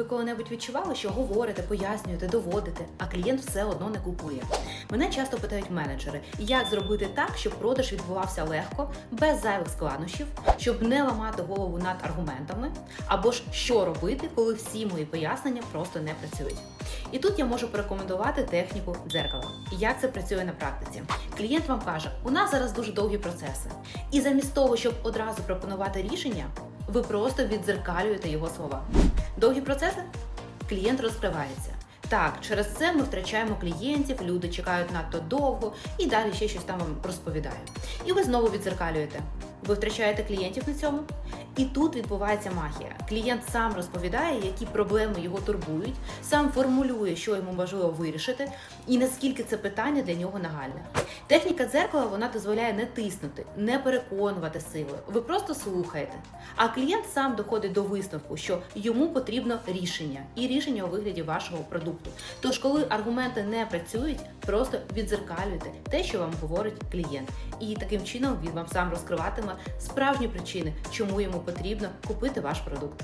Ви коли-небудь відчували, що говорите, пояснюєте, доводите, а клієнт все одно не купує? Мене часто питають менеджери, як зробити так, щоб продаж відбувався легко, без зайвих складнощів, щоб не ламати голову над аргументами, або ж що робити, коли всі мої пояснення просто не працюють. І тут я можу порекомендувати техніку дзеркала. Як це працює на практиці? Клієнт вам каже, у нас зараз дуже довгі процеси. І замість того, щоб одразу пропонувати рішення, ви просто віддзеркалюєте його слова. Довгі процеси? Клієнт розкривається. Так, через це ми втрачаємо клієнтів, люди чекають надто довго і далі ще щось там вам розповідає. І ви знову відзеркалюєте. Ви втрачаєте клієнтів на цьому. І тут відбувається магія. Клієнт сам розповідає, які проблеми його турбують, сам формулює, що йому важливо вирішити, і наскільки це питання для нього нагальне. Техніка дзеркала вона дозволяє не тиснути, не переконувати силою. Ви просто слухаєте. А клієнт сам доходить до висновку, що йому потрібно рішення, і рішення у вигляді вашого продукту. Тож, коли аргументи не працюють, просто відзеркалюйте те, що вам говорить клієнт. І таким чином він вам сам розкриватиме справжні причини, чому йому потрібно купити ваш продукт.